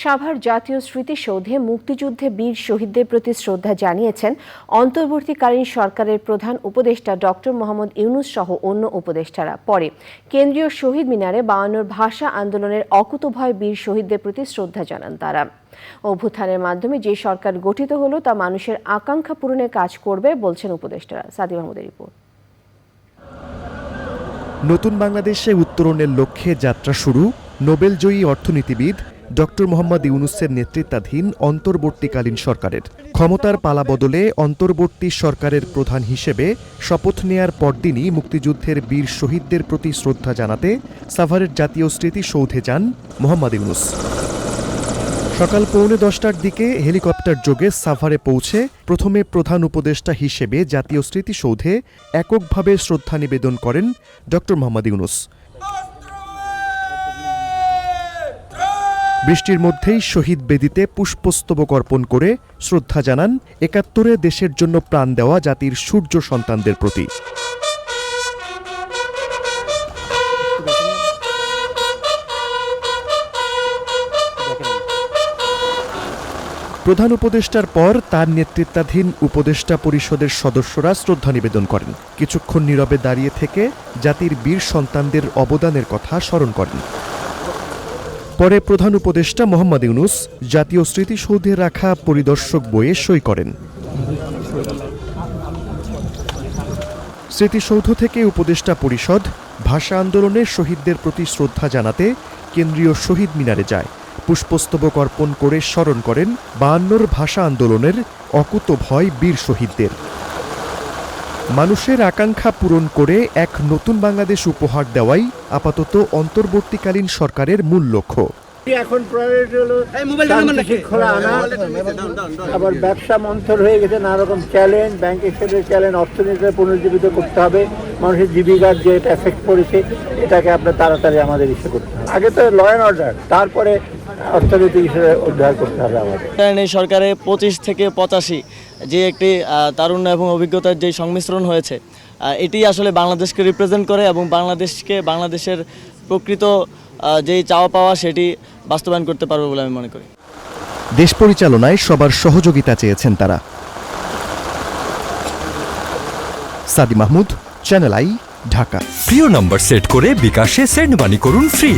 সাভার জাতীয় স্মৃতিসৌধে মুক্তিযুদ্ধে বীর শহীদদের প্রতি শ্রদ্ধা জানিয়েছেন অন্তর্বর্তীকালীন সরকারের প্রধান উপদেষ্টা ডক্টর মোহাম্মদ ইউনুস সহ অন্য উপদেষ্টারা। পরে কেন্দ্রীয় শহীদ মিনারে বায়ান্নর ভাষা আন্দোলনের অকুতভয় বীর শহীদদের প্রতি শ্রদ্ধা জানান তারা। অভ্যুত্থানের মাধ্যমে যে সরকার গঠিত হলো তা মানুষের আকাঙ্ক্ষা পূরণে কাজ করবে বলছেন উপদেষ্টারা। সাদি মাহমুদের রিপোর্ট। নতুন বাংলাদেশে উত্তরণের লক্ষ্যে যাত্রা শুরু, নোবেলজয়ী অর্থনীতিবিদ ডক্টর মোহাম্মদ ইউনুসের নেতৃত্বাধীন অন্তর্বর্তীকালীন সরকারের। ক্ষমতার পালা বদলে অন্তর্বর্তী সরকারের প্রধান হিসেবে শপথ নেয়ার পরদিনই মুক্তিযুদ্ধের বীর শহীদদের প্রতি শ্রদ্ধা জানাতে সাভারের জাতীয় স্মৃতিসৌধে যান মোহাম্মদ ইউনুস। সকাল পৌনে দশটার দিকে হেলিকপ্টার যোগে সাভারে পৌঁছে প্রথমে প্রধান উপদেষ্টা হিসেবে জাতীয় স্মৃতিসৌধে এককভাবে শ্রদ্ধা নিবেদন করেন ডক্টর মোহাম্মদ ইউনুস। বৃষ্টির মধ্যেই শহীদ বেদিতে পুষ্পস্তবক অর্পণ করে শ্রদ্ধা জানান একাত্তরে দেশের জন্য প্রাণ দেওয়া জাতির সূর্য সন্তানদের প্রতি। প্রধান উপদেষ্টার পর তার নেতৃত্বাধীন উপদেষ্টা পরিষদের সদস্যরা শ্রদ্ধা নিবেদন করেন। কিছুক্ষণ নীরবে দাঁড়িয়ে থেকে জাতির বীর সন্তানদের অবদানের কথা স্মরণ করেন। পরে প্রধান উপদেষ্টা মোহাম্মদ ইউনুস জাতীয় স্মৃতিসৌধে রাখা পরিদর্শক বইয়ে সই করেন। স্মৃতিসৌধ থেকে উপদেষ্টা পরিষদ ভাষা আন্দোলনের শহীদদের প্রতি শ্রদ্ধা জানাতে কেন্দ্রীয় শহীদ মিনারে যায়। পুষ্পস্তবক অর্পণ করে স্মরণ করেন বায়ান্নর ভাষা আন্দোলনের অকুতভয় বীর শহীদদের। মানুষের আকাঙ্ক্ষা পূরণ করে এক নতুন বাংলাদেশ উপহার দেওয়াই আপাতত অন্তর্বর্তীকালীন সরকারের মূল লক্ষ্য। এখন প্রায়োরিটি হলো শান্তি আনা আবার ব্যবসা মন্থর হয়ে গেছে নানা রকম চ্যালেঞ্জ ব্যাংকের সাথে চ্যালেঞ্জ অর্থনীতিতে পুনর্জীবিত করতে হবে মানুষের জীবিকার যে এফেক্ট পড়েছে এটাকে আপনার তাড়াতাড়ি আমাদের ইসে করতে হবে। আগে তো ল অ্যান্ড অর্ডার তারপরে অর্থনীতি হিসেবে উদ্ধার করতে হবে আমাদের। কারণ এই সরকারে পঁচিশ থেকে পঁচাশি যে একটি তারুণ্য এবং অভিজ্ঞতার যে সংমিশ্রণ হয়েছে এটি আসলে বাংলাদেশকে রিপ্রেজেন্ট করে এবং বাংলাদেশকে বাংলাদেশের প্রকৃত যেই চাওয়া পাওয়া সেটি বাস্তবায়ন করতে পারবে বলে আমি মনে করি। দেশ পরিচালনায় সবার সহযোগিতা চেয়েছেন তারা। Sadi Mahmud channel I Dhaka. প্রিয় নম্বর সেট করে বিকাশে সেন্ড মানি করুন ফ্রি।